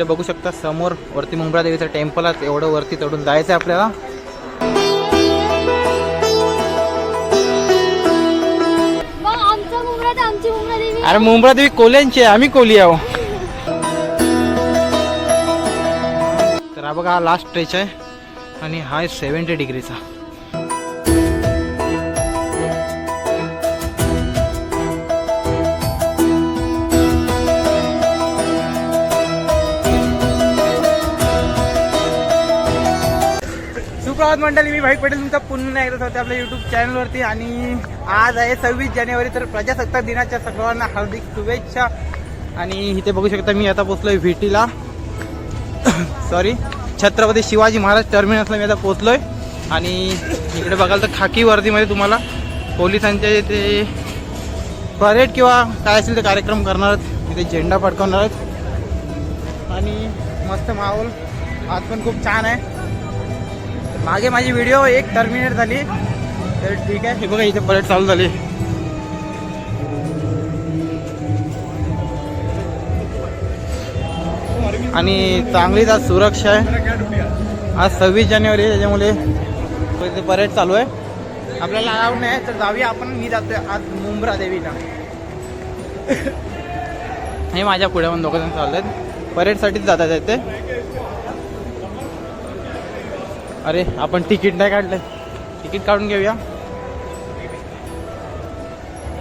इकडे बघू शकता समोर वरती मुंब्रा देवीचं टेम्पल आहे. एवढं वरती चढून जायचं आहे आपल्याला अरे मुंब्रा देवी कोल्यांची आहे. आम्ही कोली आहो. तर हा बघा हा लास्ट स्ट्रेच आहे. आणि हा आहे सेवन्टी डिग्रीचा सुप्रभात मंडळी मी भाई पटेल तुमचा पुन्हा एकदा होते आपल्या युट्यूब चॅनलवरती आणि आज आहे सव्वीस जानेवारी तर प्रजासत्ताक दिनाच्या सर्वांना हार्दिक शुभेच्छा. आणि इथे बघू शकता मी आता पोचलोय व्हीटीला सॉरी छत्रपती शिवाजी महाराज टर्मिनसला मी आता पोचलोय आणि इकडे बघाल तर खाकी वर्दीमध्ये तुम्हाला पोलिसांच्या ते परेड किंवा काय असेल ते कार्यक्रम करणार आहेत. इथे झेंडा फडकवणार आहेत. आणि मस्त माहोल. आज पण खूप छान आहे. मागे माझी व्हिडिओ एक टर्मिनेट झाली. तर ठीक आहे. हे बघा इथे परेड चालू झाली. आणि चांगलीच आज सुरक्षा आहे. आज सव्वीस जानेवारी त्याच्यामुळे इथे परेड चालू आहे. आपल्याला अलाव नाही तर जाऊया आपण. मी जातोय आज मुंब्रा देवीला. हे माझ्या पुढे पण दोघं जण चालले आहेत परेडसाठीच जातात ते अरे आपण तिकीट नाही काढलंय तिकीट काढून घेऊया.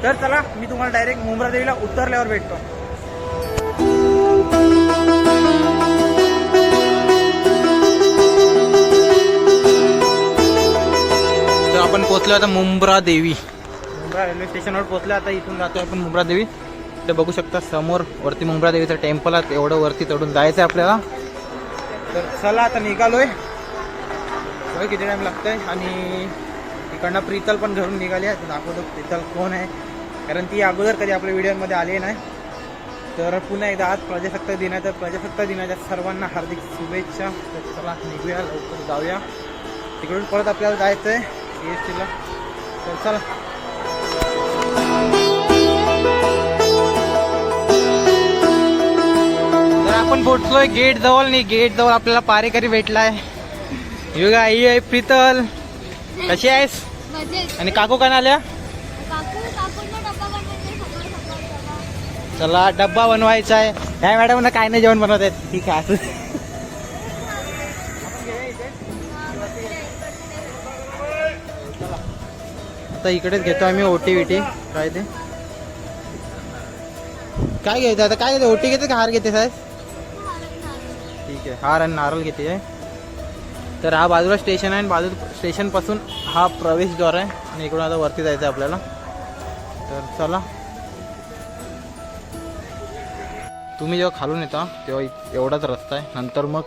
तर चला मी तुम्हाला डायरेक्ट मुंब्रा देवीला उतरल्यावर भेटतो. तर आपण पोहोचलो आता मुंब्रा देवी. मुंब्रा रेल्वे स्टेशनवर पोहोचलो आता इथून जातोय आपण मुंब्रा देवी. ते बघू शकता समोर वरती मुंब्रा देवीचं टेम्पल आहे एवढं वरती चढून जायचं आहे आपल्याला. तर चला आता निघालोय. बघा किती टाइम लागतंय. आणि इकडनं प्रीतल पण घरून निघाली आहे दाखवतो प्रीतल कोण आहे. कारण ती अगोदर कधी आपल्या व्हिडिओमध्ये आली नाही. तर पुन्हा एकदा आज प्रजासत्ताक दिन तर प्रजासत्ताक दिनाच्या सर्वांना हार्दिक शुभेच्छा. तर चला निघूया लवकर जाऊया. तिकडून परत आपल्याला जायचं आहे सी एस टीला तर चला. तर आपण पोचलोय गेट जवळ. नाही गेट जवळ आपल्याला पारेकरी भेटलाय. युगा आई आहे प्रीतल. कशी आहेस? आणि काकू काय आल्या? चला डब्बा बनवायचा आहे. ह्या मॅडम काय नाही जेवण बनवत आहेत. ठीक आहे असं. आता इकडेच घेतो आम्ही ओटी विटी काय ते? काय घ्यायचं आता काय घेते? ओटी घेते का? हार घेते साहेब ठीक आहे हार आणि नारळ घेते. आहे तर हा बाजूला स्टेशन आहे आणि बाजू स्टेशनपासून हा प्रवेशद्वार आहे. आणि इकडून आता वरती जायचं आहे आपल्याला. तर चला. तुम्ही जेव्हा खालून येता तेव्हा एवढाच रस्ता आहे. नंतर मग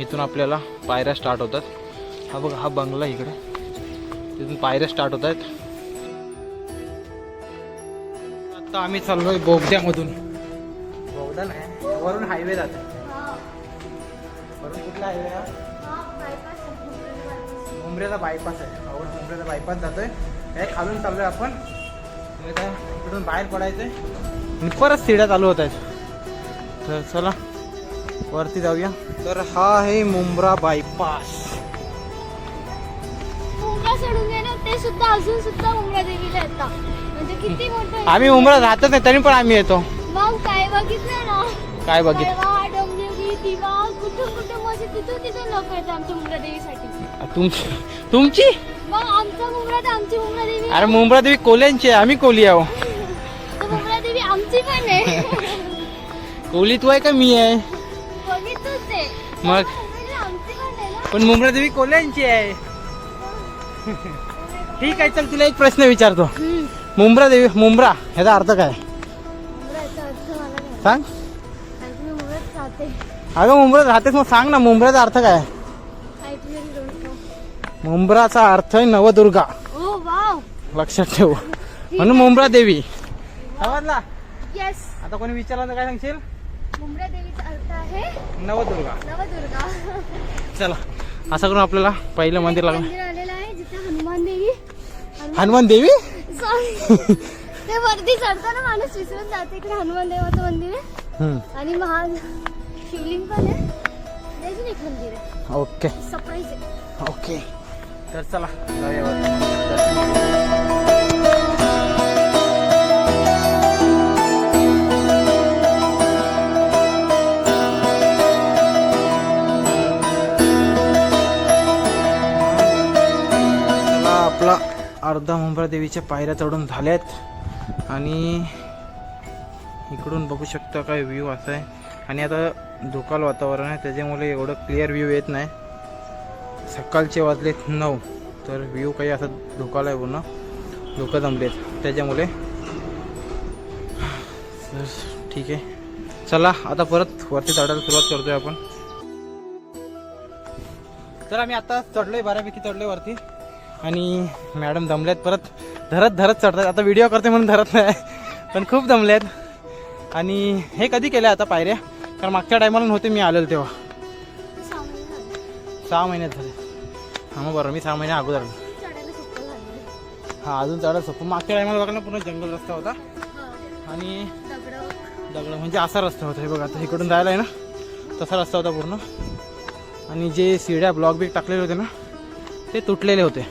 इथून आपल्याला पायऱ्या स्टार्ट होतात. हा बघ हा बंगला इकडे. तिथून पायऱ्या स्टार्ट होत आहेत. आता आम्ही चाललोय बोगद्यामधून. बोगदा नाही वरून हायवे जाते. वरून कुठला हायवे मुंबऱ्याचा बायपास आहे. आवड मुंबऱ्याचा बायपास जातोय. हे खालून चाललोय आपण. आणि आता इकडून बाहेर पडायचंय. आणि परत सिड्या चालू होत आहेत. तर चला वरती जाऊया. तर हा आहे मुंब्रा बायपास म्हणजे आहे. आम्ही मुंब्रा राहतच नाही तरी पण आम्ही येतो. काय बघितलं ना? काय बघित कळवा, डोंबिवली दिवा कुठून कुठून मस्त तिथून तिथून लोक येतात आमच्या मुंबरा देवीसाठी. तुमची तुमची? अरे मुंब्रा देवी कोल्यांची आहे आम्ही कोली आहो. कोली तू आहे का मी आहे? मग? पण मुंब्रा देवी कोल्यांची आहे. ठीक आहे चल तुला एक प्रश्न विचारतो. मुंब्रा देवी मुंब्रा ह्याचा अर्थ काय? सांग. मुंबईत अगं मुंब्रात राहतेस मग सांग ना मुंब्राचा अर्थ काय? मुंब्राचा अर्थ आहे नवदुर्गा! लक्षात ठेव. म्हणून मुंब्रा देवी. समजला. आता कोणी विचारलं तर काय सांगशील? मुंबरा देवीचा अर्थ आहे नवदुर्गा. नवदुर्गा. चला असं करून आपल्याला पहिलं मंदिर लागलं. मंदिर आलेलं आहे जिथे हनुमान देवी हनुमान- देवी? Sorry. ते वरती चढताना माणूस विसरून जाते इकडे हनुमान देवाचं मंदिर आहे. आणि महा शिवलिंग पण आहे. आणि अजून एक मंदिर आहे. ओके. सरप्राईज आहे. ओके. तर चला आपला अर्धा मुंब्रा देवीच्या पायऱ्या चढून झाल्यात. आणि इकडून बघू शकता काय व्ह्यू असा आहे. आणि आता धुकाल वातावरण आहे त्याच्यामुळे एवढं क्लिअर व्ह्यू येत नाही. सकाळचे वाजलेत नऊ. तर व्ह्यू काही असा धोकाला आहे पूर्ण. धुकं जमलेत. त्याच्यामुळे तर ठीक आहे. चला आता परत वरती चढायला सुरुवात करतोय आपण. तर आम्ही आता चढलोय बऱ्यापैकी चढलोय वरती. आणि मॅडम दमल्यात परत. धरत धरत चढतात. आता व्हिडिओ करते म्हणून धरत नाही. पण खूप दमल्यात आणि हे कधी केलं आता पायऱ्या? कारण मागच्या टायमाला नव्हते मी आलेलो तेव्हा. सहा महिन्यात झाले. हा मग बरं मी सहा महिन्या अगोदर आलो. हा अजून चढत सोपं. मागच्या टायमाला बघा ना पूर्ण जंगल रस्ता होता. आणि दगडं. दगड म्हणजे असा रस्ता होता. हे बघा आता इकडून जायला आहे ना तसा रस्ता होता पूर्ण. आणि जे शिड्या ब्लॉक बिक टाकलेले होते ना ते तुटलेले होते.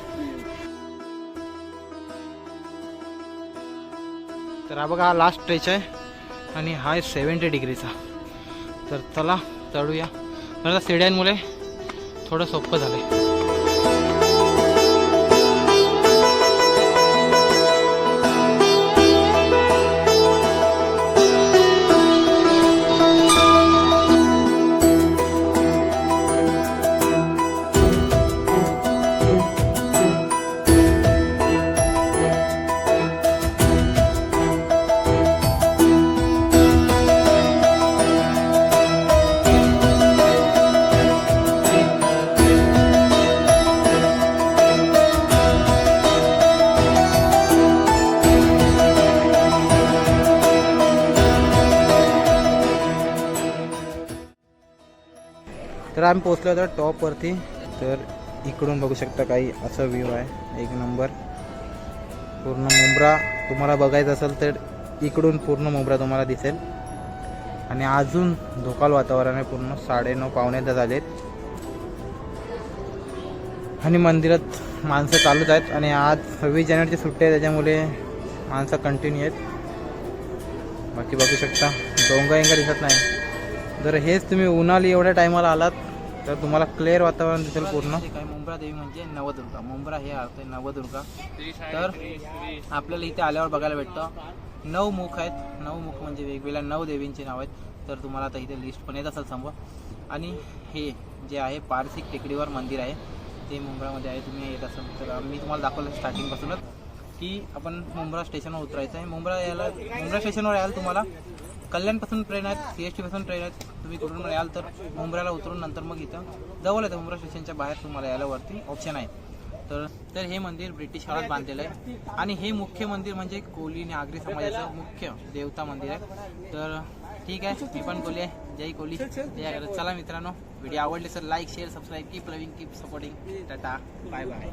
तर हा बघा हा लास्ट स्ट्रेच आहे. आणि हा आहे सेवन्टी डिग्रीचा तर चला चढूया. तर शिड्यांमुळे थोडं सोपं झालं आहे तर आम्ही पोचलो होतो टॉपवरती तर इकडून बघू शकता काही असं व्ह्यू आहे. एक नंबर पूर्ण मुंब्रा तुम्हाला बघायचं असेल तर इकडून पूर्ण मुंब्रा तुम्हाला दिसेल. आणि अजून धोकाल वातावरण आहे पूर्ण. साडेनऊ पावणे झालेत. आणि मंदिरात माणसं चालूच आहेत. आणि आज सव्वीस जानेवारीची सुट्टी आहे त्याच्यामुळे माणसं कंटिन्यू आहेत. बाकी बघू शकता. डोंगा इंगा दिसत नाही. जर हेच तुम्ही उन्हाळी एवढ्या टायमाला आलात. तर तुम्हाला क्लिअर वातावरण दिसेल पूर्ण. काय मुंब्रा देवी म्हणजे नवदुर्गा. मुंब्रा हे अर्थ आहे नवदुर्गा. तर आपल्याला इथे आल्यावर बघायला भेटतं. नऊ मुख आहेत. नऊ मुख म्हणजे वेगवेगळ्या नऊ देवींची नाव आहेत. तर तुम्हाला आता इथे लिस्ट पण येत असेल समोर. आणि हे जे आहे पारसिक टेकडीवर मंदिर आहे. ते मुंब्रामध्ये आहे. तुम्ही येत असाल तर मी तुम्हाला दाखवलं स्टार्टिंगपासूनच की आपण मुंब्रा स्टेशनवर उतरायचं आहे. मुंब्रा यायला मुंब्रा स्टेशनवर याल तुम्हाला कल्याणपासून ट्रेन आहेत सी एस टीपासून ट्रेन आहेत. तुम्ही कुठून याल तर मुंब्राला उतरून नंतर मग इथं जवळ आहे मुंब्रा स्टेशनच्या बाहेर तुम्हाला यायला वरती ऑप्शन आहे. तर तर हे मंदिर ब्रिटिश काळात बांधलेलं आहे. आणि हे मुख्य मंदिर म्हणजे कोली आणि आगरी समाजाचं मुख्य देवता मंदिर आहे. तर ठीक आहे मी पण कोली आहे. जय कोली. जय चला मित्रांनो व्हिडिओ आवडले तर like share subscribe keep loving keep supporting tata. Bye bye